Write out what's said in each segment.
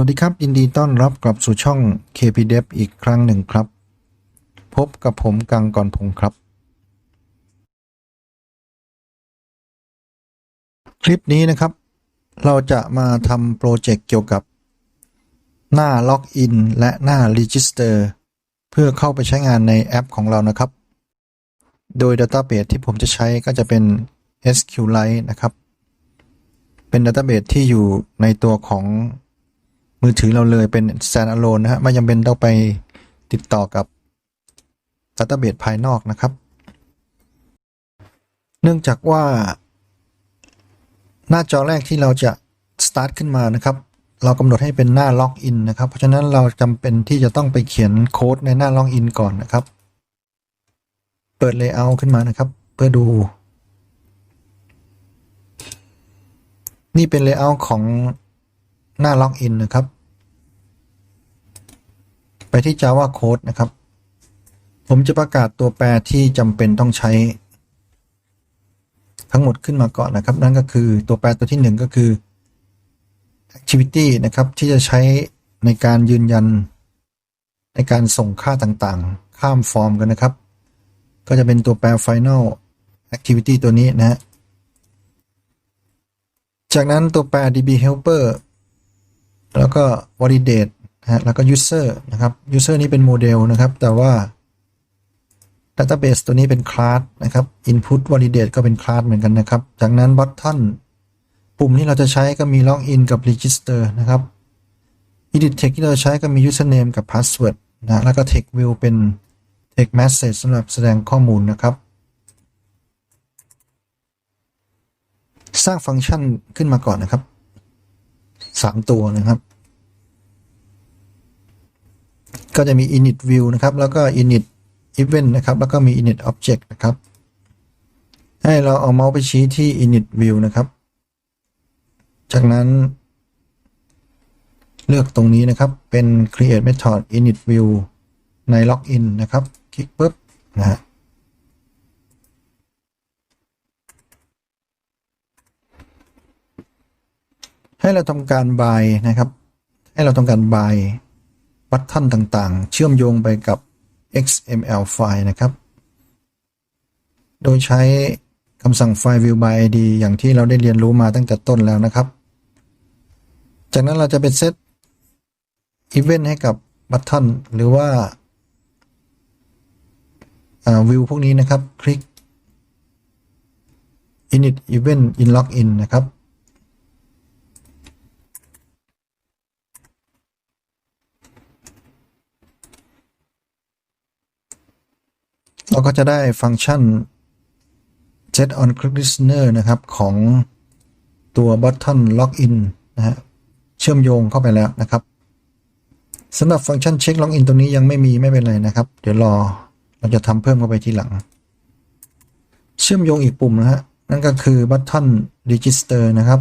วัสดีครับ ยินดีต้อนรับกลับสู่ช่อง KPDev อีกครั้งหนึ่งครับ พบกับผมกังก่อนพงครับ คลิปนี้นะครับ เราจะมาทำโปรเจกต์เกี่ยวกับ หน้าล็อกอินและหน้า Register เพื่อเข้าไปใช้งานในแอปของเรานะครับ โดย Database ที่ผมจะใช้ก็จะเป็น SQLite นะครับ เป็น Database ที่อยู่ในตัวของ มือถือเราเลยเป็น standalone นะฮะไม่จำเป็นต้องไปติดต่อกับ Database ภายนอกนะครับ เนื่องจากว่า หน้าจอแรกที่เราจะ start ขึ้นมานะครับ เรากำหนดให้เป็นหน้าล็อกอินนะครับ เพราะฉะนั้นเราจำเป็นที่จะต้องไปเขียนโค้ดในหน้าล็อกอินก่อนนะครับ เปิด layout ขึ้นมานะครับ เพื่อดู นี่เป็น layout ของหน้าล็อกอินนะครับ ที่ Java Code นะครับ ผมจะประกาศตัวแปรที่จำเป็นต้องใช้ ทั้งหมดขึ้นมาก่อนนะครับ นั่นก็คือตัวแปรตัวที่ 1 ก็คือ activity นะครับที่จะใช้ในการยืนยัน ในการส่งค่าต่างๆ ข้ามฟอร์มกันนะครับ ก็จะเป็นตัวแปร final activity ตัวนี้นะฮะจากนั้นตัวแปร db helper แล้วก็ validate นะฮะแล้วก็ user นะครับ user นี้เป็นโมเดลนะครับ แต่ว่า database ตัวนี้เป็น class นะครับ input validate ก็เป็น class เหมือนกันนะครับ จากนั้น button ปุ่มที่เราจะใช้ก็มี login กับ register นะครับ edit text ที่เราใช้ก็มี username กับ password นะแล้วก็ text view เป็น text message สำหรับแสดงข้อมูลนะครับ สร้างฟังก์ชันขึ้นมาก่อนนะครับสามตัวนะครับ ก็จะมี init view นะครับ แล้วก็ init event นะครับ แล้วก็มี init object นะครับ ให้เราเอาเมาส์ไปชี้ที่ init view นะครับ จากนั้นเลือกตรงนี้นะครับ เป็น create method init view ใน login นะครับ คลิกปุ๊บนะฮะให้เราทำการ buy นะครับ ให้เราทำการ buy บัตทันต่างๆ เชื่อมโยงไปกับ XML ไฟล์นะครับ โดยใช้คำสั่งไฟล์ view by id อย่างที่เราได้เรียนรู้มาตั้งแต่ต้นแล้วนะครับ จากนั้นเราจะไปเซต event ให้กับบัตทันหรือว่าวิวพวกนี้นะครับ คลิก init event in login นะครับ เราก็จะได้ฟังก์ชัน set on click listener นะครับ ของตัว button login นะฮะเชื่อมโยงเข้าไปแล้วนะครับสำหรับฟังก์ชัน check login ตัวนี้ยังไม่มีไม่เป็นไรนะครับ เดี๋ยวรอเราจะทำเพิ่มเข้าไปทีหลัง เชื่อมโยงอีกปุ่มนะฮะนั่นก็คือ button register นะครับ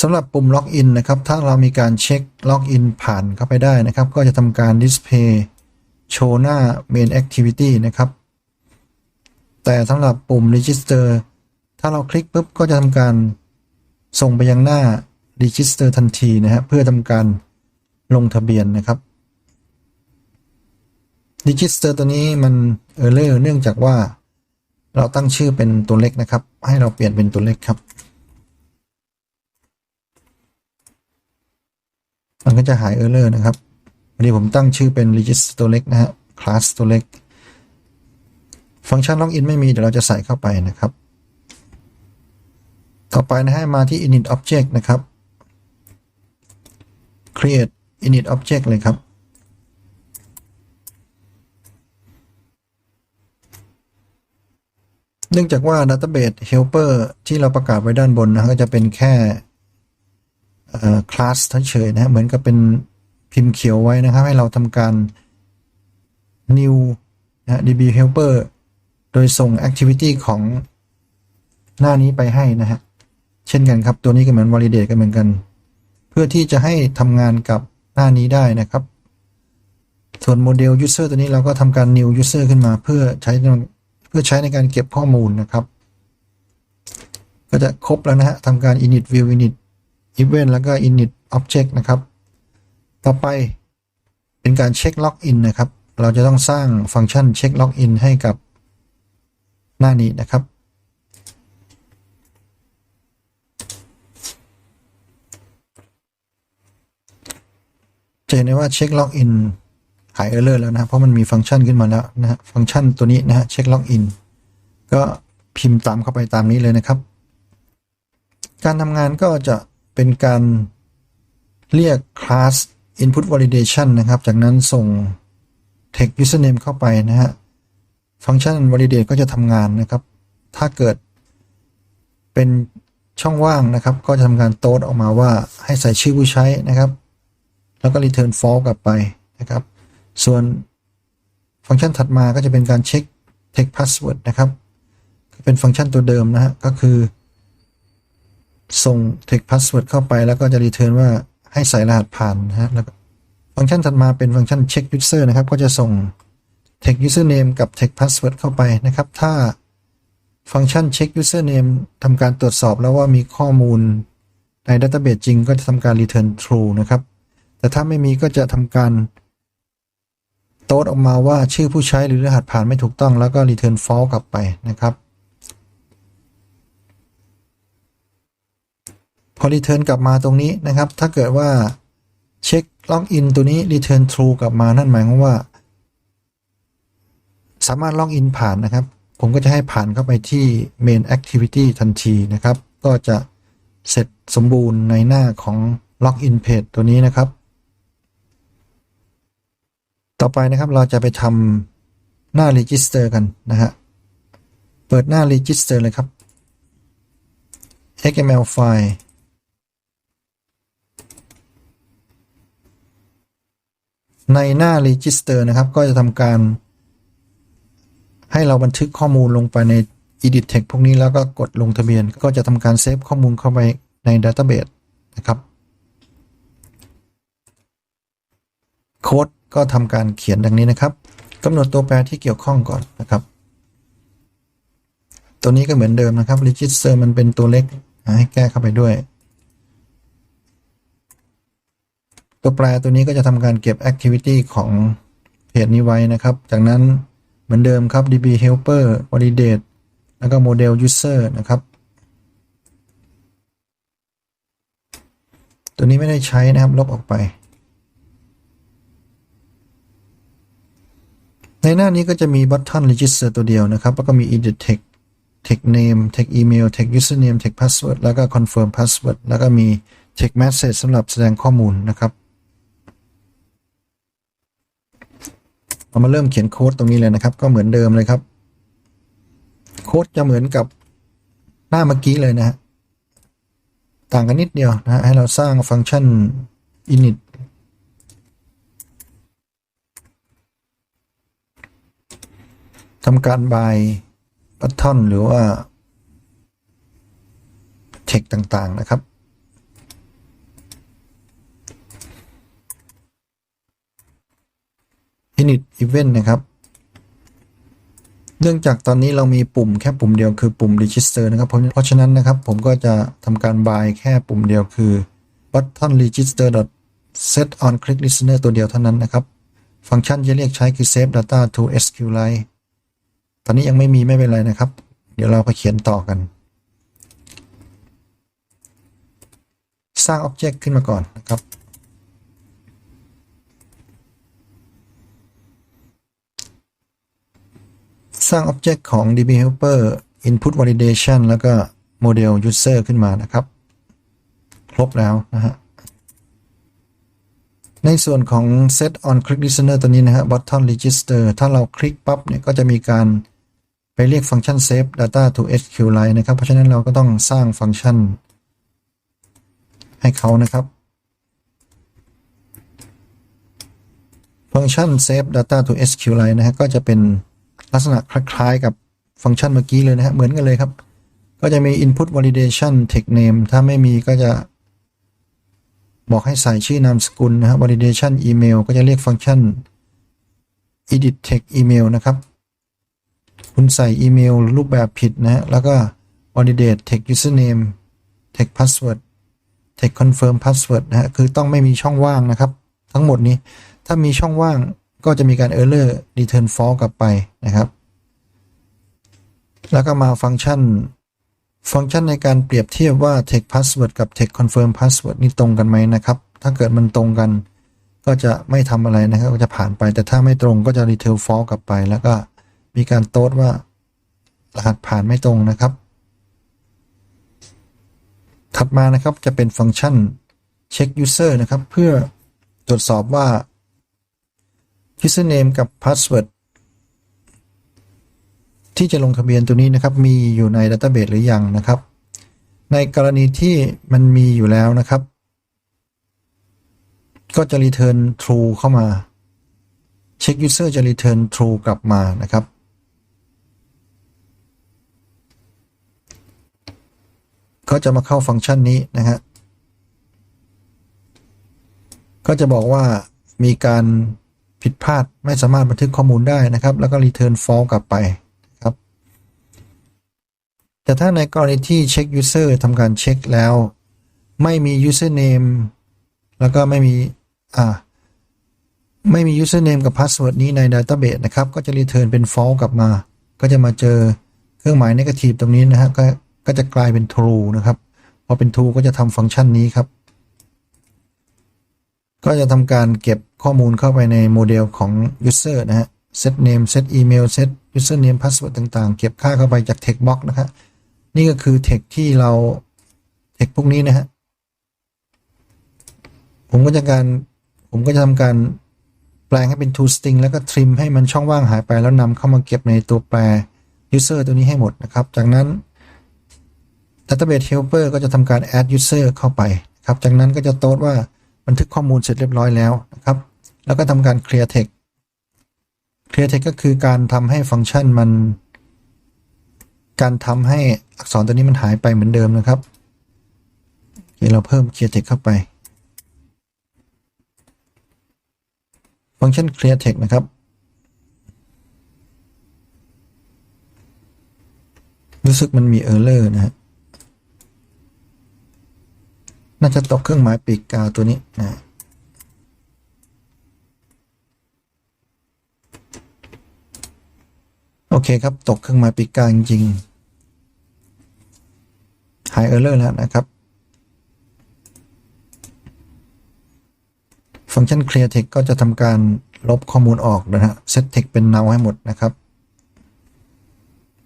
สำหรับปุ่ม login นะครับ ถ้าเรามีการเช็ค login ผ่านเข้าไปได้นะครับ ก็จะทำการ display โชว์หน้า main activity นะครับ แต่สำหรับปุ่ม register ถ้าเราคลิกปุ๊บก็จะทำการส่งไปยังหน้า register ทันทีนะฮะเพื่อทำการลงทะเบียนนะครับ register ตัวนี้มัน error เนื่องจากว่าเราตั้งชื่อเป็นตัวเล็กนะครับ ให้เราเปลี่ยนเป็นตัวเล็กครับ มันก็จะหาย error นะครับ วันนี้ผมตั้งชื่อเป็น register ตัวเล็กนะฮะ class ตัวเล็ก ฟังก์ชัน login ไม่มีเดี๋ยวเราจะใส่เข้าไปนะครับ ต่อไปนะฮะมาที่ init object นะครับ create init object เลยครับ เนื่องจากว่า database helper ที่เราประกาศไว้ด้านบนนะก็จะเป็นแค่คลาสเฉยๆนะเหมือนกับเป็น พิมพ์เขียวไว้นะครับ ให้เราทำการ new นะ db helper โดยส่ง activity ของหน้านี้ไปให้นะฮะ เช่นกันครับ ตัวนี้ก็เหมือน validate กันเหมือนกัน เพื่อที่จะให้ทำงานกับหน้านี้ได้นะครับ ส่วนโมเดล user ตัวนี้เราก็ทำการ new user ขึ้นมาเพื่อใช้เพื่อใช้ในการเก็บข้อมูลนะครับ ก็จะครบแล้วนะฮะทำการ init view init event แล้วก็ init object นะครับ ต่อไปเป็นการเช็คล็อกอินนะครับ เราจะต้องสร้างฟังก์ชันเช็คล็อกอินให้กับหน้านี้นะครับ จะเห็นได้ว่าเช็คล็อกอินหายเออร์เลอร์แล้วนะเพราะมันมีฟังก์ชันขึ้นมาแล้วนะฮะฟังก์ชันตัวนี้นะฮะเช็คล็อกอินก็พิมพ์ตามเข้าไปตามนี้เลยนะครับ การทำงานก็จะเป็นการเรียก class input validation นะครับ จากนั้นส่ง text username เข้าไปนะฮะ ฟังก์ชัน validate ก็จะทำงานนะครับ ถ้าเกิดเป็นช่องว่างนะครับ ก็จะทำการโต้ออกมาว่าให้ใส่ชื่อผู้ใช้นะครับ แล้วก็ return false กลับไปนะครับ ส่วนฟังก์ชันถัดมาก็จะเป็นการเช็ค text password นะครับ เป็นฟังก์ชันตัวเดิมนะฮะ ก็คือ ส่ง text password เข้าไปแล้วก็จะ return ว่า ให้ใส่รหัสผ่านนะฮะแล้วฟังก์ชันถัดมาเป็นฟังก์ชัน check user นะครับ ก็จะส่ง text username กับ text password เข้าไปนะครับ ถ้าฟังก์ชัน check username ทำการตรวจสอบแล้วว่ามีข้อมูลใน database จริงก็จะทำการ return true นะครับ แต่ถ้าไม่มีก็จะทำการ โต้ออกมาว่าชื่อผู้ใช้หรือรหัสผ่านไม่ถูกต้องแล้วก็ return false กลับไปนะครับ พอ return กลับมาตรงนี้นะครับ ถ้าเกิดว่าเช็คล็อกอินตัวนี้ return true กลับมานั่นหมายความว่า สามารถล็อกอินผ่านนะครับ ผมก็จะให้ผ่านเข้าไปที่ main activity ทันทีนะครับ ก็จะเสร็จสมบูรณ์ในหน้าของ login page ตัวนี้นะครับ ต่อไปนะครับเราจะไปทำหน้า register กันนะฮะ เปิดหน้า register เลยครับ xml ไฟล์ ในหน้า register นะครับ ก็จะทำการ ให้เราบันทึกข้อมูลลงไปใน edit text พวกนี้แล้วก็กดลงทะเบียน ก็จะทำการเซฟข้อมูลเข้าไปใน database นะครับโค้ดก็ทำการเขียนดังนี้นะครับกำหนดตัวแปรที่เกี่ยวข้องก่อนนะครับ ตัวนี้ก็เหมือนเดิมนะครับ register มันเป็นตัวเล็กให้แก้เข้าไปด้วย ตัวแปรตัวนี้ก็จะทำการเก็บ activity ของเพจนี้ไว้นะครับ จากนั้นเหมือนเดิมครับ db helper validate แล้วก็ model user นะครับ ตัวนี้ไม่ได้ใช้นะครับ ลบออกไป ในหน้านี้ก็จะมี button register ตัวเดียวนะครับ แล้วก็มี edit text text name text email text username text password แล้วก็ confirm password แล้วก็มี text message สำหรับแสดงข้อมูลนะครับ เรามาเริ่มเขียนโค้ดตรงนี้เลยนะครับ ก็เหมือนเดิมเลยครับ โค้ดจะเหมือนกับหน้าเมื่อกี้เลยนะฮะต่างกันนิดเดียวนะฮะให้เราสร้างฟังก์ชัน init ทำการ by button หรือว่า text ต่าง ๆ นะครับ init event นะครับ เนื่องจากตอนนี้เรามีปุ่มแค่ปุ่มเดียวคือปุ่ม register นะครับ เพราะฉะนั้นนะครับผมก็จะทำการ by แค่ปุ่มเดียวคือ button register set on click listener ตัวเดียวเท่านั้นนะครับ ฟังก์ชันที่เรียกใช้คือ save data to SQLite ตอนนี้ยังไม่มีไม่เป็นไรนะครับ เดี๋ยวเราไปเขียนต่อกัน สร้าง Object ขึ้นมาก่อนนะครับ สร้าง Object ของ DB Helper Input Validation แล้วก็ Model User ขึ้นมานะครับ ครบแล้วนะฮะในส่วนของ set on click listener ตัวนี้นะฮะ button register ถ้าเราคลิกปั๊บเนี่ยก็จะมีการไปเรียกฟังก์ชัน save data to SQLite นะครับ เพราะฉะนั้นเราก็ต้องสร้างฟังก์ชัน ให้เขานะครับ ฟังก์ชัน save data to SQLite นะฮะก็จะเป็น ลักษณะคล้ายๆกับฟังก์ชันเมื่อกี้เลยนะฮะเหมือนกันเลยครับ ก็จะมี input validation text name ถ้าไม่มีก็จะบอกให้ใส่ชื่อนามสกุลนะฮะ validation email ก็จะเรียกฟังก์ชัน edit text email นะครับ คุณใส่อีเมลรูปแบบผิดนะฮะแล้วก็ validate text username text password text confirm password นะฮะคือต้องไม่มีช่องว่างนะครับ ทั้งหมดนี้ถ้ามีช่องว่าง ก็จะมีการ error return false กลับไปนะครับ แล้วก็มาฟังก์ชัน ฟังก์ชันในการเปรียบเทียบว่า text password กับ text confirm password นี่ตรงกันไหมนะครับ ถ้าเกิดมันตรงกัน ก็จะไม่ทำอะไรนะครับ ก็จะผ่านไป แต่ถ้าไม่ตรงก็จะ return false กลับไป แล้วก็มีการโต้ว่ารหัสผ่านไม่ตรงนะครับ ถัดมานะครับจะเป็นฟังก์ชัน check user นะครับ เพื่อตรวจสอบว่า username กับ password ที่จะลงทะเบียนตัวนี้นะครับ มีอยู่ใน database หรือยังนะครับ ในกรณีที่มันมีอยู่แล้วนะครับ ก็จะ return true เข้ามา check user จะ return true กลับมานะครับ ก็จะมาเข้าฟังก์ชันนี้นะฮะก็จะบอกว่ามีการ ผิดพลาดไม่สามารถบันทึกข้อมูลได้นะครับ แล้วก็ return false กลับไปครับ แต่ถ้าในกรณีที่เช็ค user ทำการเช็คแล้ว ไม่มี username แล้วก็ไม่มีอ่าไม่มี username กับ password นี้ใน database นะครับ ก็จะ return เป็น false กลับมา ก็จะมาเจอเครื่องหมาย negative ตรงนี้นะฮะก็ก็จะกลายเป็น true นะครับ พอเป็น true ก็จะทำฟังก์ชันนี้ครับ ก็จะทำการเก็บข้อมูลเข้าไปในโมเดลของ user นะฮะ set name set email set username password ต่างๆ เก็บค่าเข้าไปจาก text box นะครับนี่ก็คือ text ที่เรา text พวกนี้นะฮะผมก็จะการผมก็จะทำการแปลงให้เป็น to string แล้วก็ trim ให้มันช่องว่างหายไปแล้วนำเข้ามาเก็บในตัวแปร user ตัวนี้ให้หมดนะครับ จากนั้น database helper ก็จะทำการ add user เข้าไปครับ จากนั้นก็จะโต้ว่า บันทึกข้อมูลเสร็จเรียบร้อยแล้วนะครับ แล้วก็ทำการ clear text clear text ก็คือการทำให้ฟังก์ชันมัน การทำให้อักษรตัวนี้มันหายไปเหมือนเดิมนะครับโอเคเราเพิ่ม clear text เข้าไป ฟังก์ชัน clear text นะครับรู้สึกมันมี error นะฮะ น่าจะตกเครื่องหมายปีกกาตัวนี้นะโอเคครับ ตกเครื่องหมายปีกกาจริงๆหายเออร์เลอร์แล้วนะครับ ฟังก์ชัน clear text ก็จะทำการลบข้อมูลออกนะฮะ set text เป็น null ให้หมดนะครับ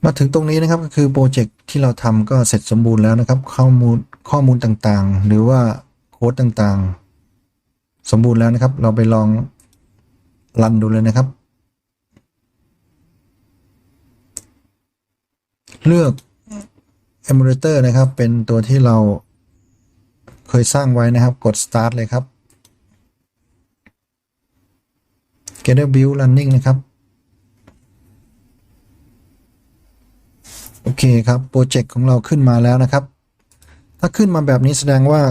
มาถึงตรงนี้นะครับก็คือโปรเจกต์ที่เราทำก็เสร็จสมบูรณ์แล้วนะครับ ข้อมูล ข้อมูลต่างๆ หรือว่าโค้ดต่างๆ สมบูรณ์แล้วนะครับ เราไปลองรันดูเลยนะครับ เลือก emulator นะครับ เป็นตัวที่เราเคยสร้างไว้นะครับ กด start เลยครับ gather build running นะครับ โอเคครับ โปรเจกต์ของเราขึ้นมาแล้วนะครับ ถ้าขึ้นมาแบบนี้แสดงว่า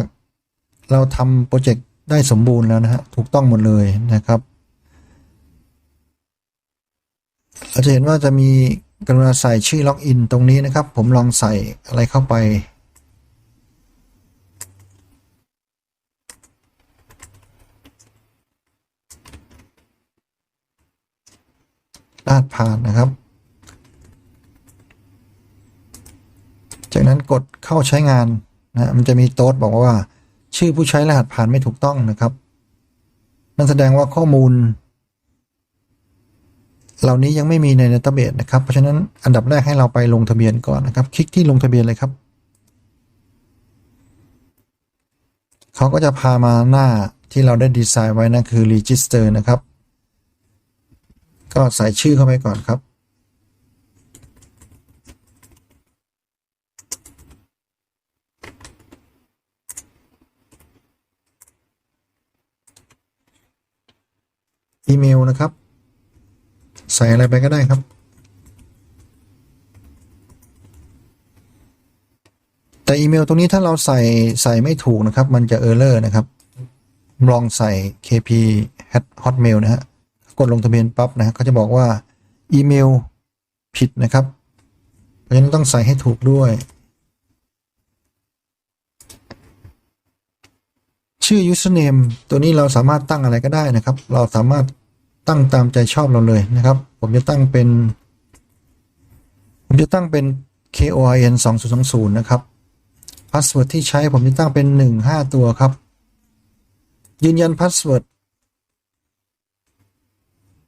เราทำโปรเจกต์ได้สมบูรณ์แล้วนะฮะ ถูกต้องหมดเลยนะครับเราจะเห็นว่าจะมีกรุณาใส่ชื่อล็อกอินตรงนี้นะครับ ผมลองใส่อะไรเข้าไป ลาดผ่านนะครับ จากนั้นกดเข้าใช้งาน นะมันจะมีโต๊ดบอกว่า ชื่อผู้ใช้รหัสผ่านไม่ถูกต้องนะครับนั่นแสดงว่าข้อมูล เหล่านี้ยังไม่มีในดัตเตอร์เบสนะครับ เพราะฉะนั้นอันดับแรกให้เราไปลงทะเบียนก่อนนะครับ คลิกที่ลงทะเบียนเลยครับเขาก็จะพามาหน้าที่เราได้ดีไซน์ไว้นะคือ register นะครับ ก็ใส่ชื่อเข้าไปก่อนครับ อีเมลนะครับ ใส่อะไรไปก็ได้ครับ แต่อีเมลตรงนี้ถ้าเราใส่ใส่ไม่ถูกนะครับ มันจะเออร์เลอร์นะครับ ลองใส่ kp hotmail นะฮะกดลงทะเบียนปั๊บนะฮะเขาจะบอกว่าอีเมลผิดนะครับ เพราะฉะนั้นต้องใส่ให้ถูกด้วย ชื่อ username ตัวนี้เราสามารถตั้งอะไรก็ได้นะครับ เราสามารถ ตั้งตามใจชอบเราเลยนะครับ ผมจะตั้งเป็น ผมจะตั้งเป็น KOIN 2020 นะครับพาสเวิร์ดที่ใช้ผมจะตั้งเป็น 1 5 ตัวครับ ยืนยันพาสเวิร์ด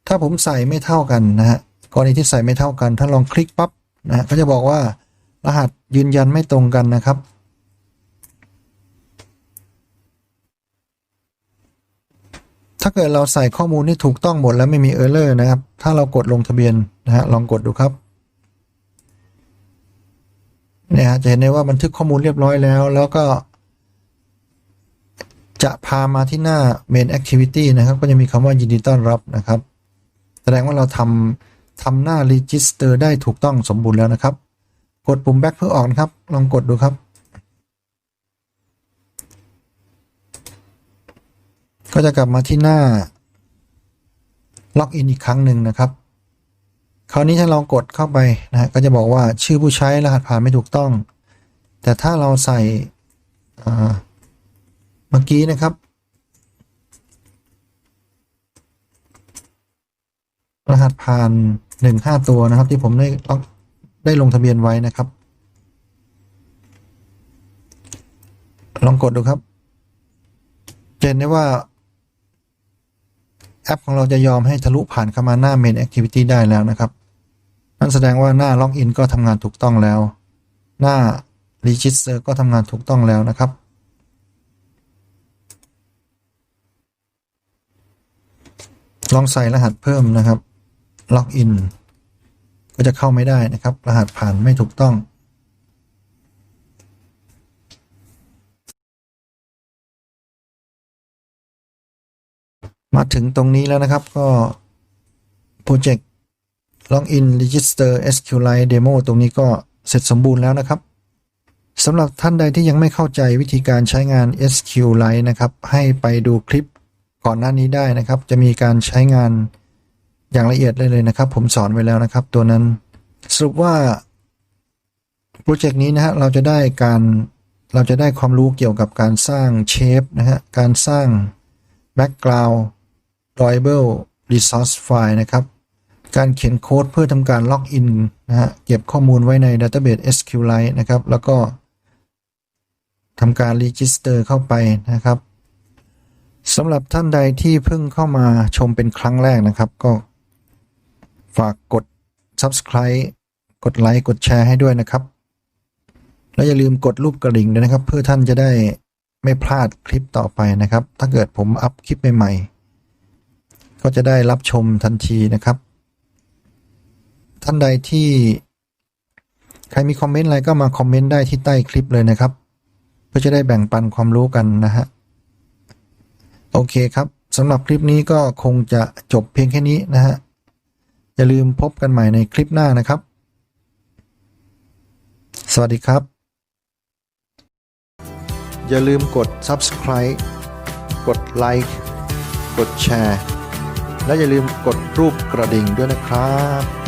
ถ้าผมใส่ไม่เท่ากันนะฮะกรณีที่ใส่ไม่เท่ากัน ถ้าลองคลิกปั๊บนะฮะก็จะบอกว่ารหัสยืนยันไม่ตรงกันนะครับ ถ้าเกิดเราใส่ข้อมูลที่ถูกต้องหมดแล้วไม่มีเออร์เลอร์นะครับ ถ้าเรากดลงทะเบียนนะฮะลองกดดูครับเนี่ยฮะจะเห็นได้ว่าบันทึกข้อมูลเรียบร้อยแล้ว แล้วก็ จะพามาที่หน้า main activity นะครับ ก็จะมีคำว่ายินดีต้อนรับนะครับ แสดงว่าเราทำทำหน้า register ได้ถูกต้องสมบูรณ์แล้วนะครับ กดปุ่ม back เพื่อออกนะครับ ลองกดดูครับ ก็จะกลับมาที่หน้าล็อกอินอีกครั้งหนึ่งนะครับ คราวนี้ถ้าเรากดเข้าไปนะก็จะบอกว่าชื่อผู้ใช้รหัสผ่านไม่ถูกต้อง แต่ถ้าเราใส่เมื่อกี้นะครับ รหัสผ่านหนึ่งห้าตัวนะครับ ที่ผมได้ล็อกได้ลงทะเบียนไว้นะครับ ลองกดดูครับจะเห็นได้ว่า แอปของเราจะยอมให้ทะลุผ่านเข้ามาหน้า Main Activity ได้แล้วนะครับ นั่นแสดงว่าหน้าล็อกอินก็ทำงานถูกต้องแล้ว หน้า Register ก็ทำงานถูกต้องแล้วนะครับ ลองใส่รหัสเพิ่มนะครับล็อกอินก็จะเข้าไม่ได้นะครับ รหัสผ่านไม่ถูกต้อง มาถึงตรงนี้แล้วนะครับก็โปรเจกต์ Login Register SQLite Demo ตรงนี้ก็เสร็จสมบูรณ์แล้วนะครับสำหรับท่านใดที่ยังไม่เข้าใจวิธีการใช้งาน SQLite นะครับ ให้ไปดูคลิปก่อนหน้านี้ได้นะครับ จะมีการใช้งานอย่างละเอียดเลยเลยนะครับ ผมสอนไว้แล้วนะครับ ตัวนั้นสรุปว่าโปรเจกต์นี้นะฮะเราจะได้การเราจะได้ความรู้เกี่ยวกับการสร้างเชฟนะฮะการสร้าง background drawable resource file นะครับ การเขียนโค้ดเพื่อทำการล็อกอินนะฮะเก็บข้อมูลไว้ใน database SQLite นะครับ แล้วก็ทำการ register เข้าไปนะครับสำหรับท่านใดที่เพิ่งเข้ามาชมเป็นครั้งแรกนะครับ ก็ฝากกด subscribe กดไลค์กดแชร์ให้ด้วยนะครับ แล้วอย่าลืมกดรูปกระดิ่งด้วยนะครับ เพื่อท่านจะได้ไม่พลาดคลิปต่อไปนะครับ ถ้าเกิดผมอัพคลิปใหม่ๆ ก็จะได้รับชมทันทีนะครับ ท่านใดที่ใครมีคอมเมนต์อะไรก็มาคอมเมนต์ได้ที่ใต้คลิปเลยนะครับ เพื่อจะได้แบ่งปันความรู้กันนะฮะโอเคครับสำหรับคลิปนี้ก็คงจะจบเพียงแค่นี้นะฮะอย่าลืมพบกันใหม่ในคลิปหน้านะครับ สวัสดีครับ อย่าลืมกด subscribe กดไลค์กดแชร์ และอย่าลืมกดรูปกระดิ่งด้วยนะครับ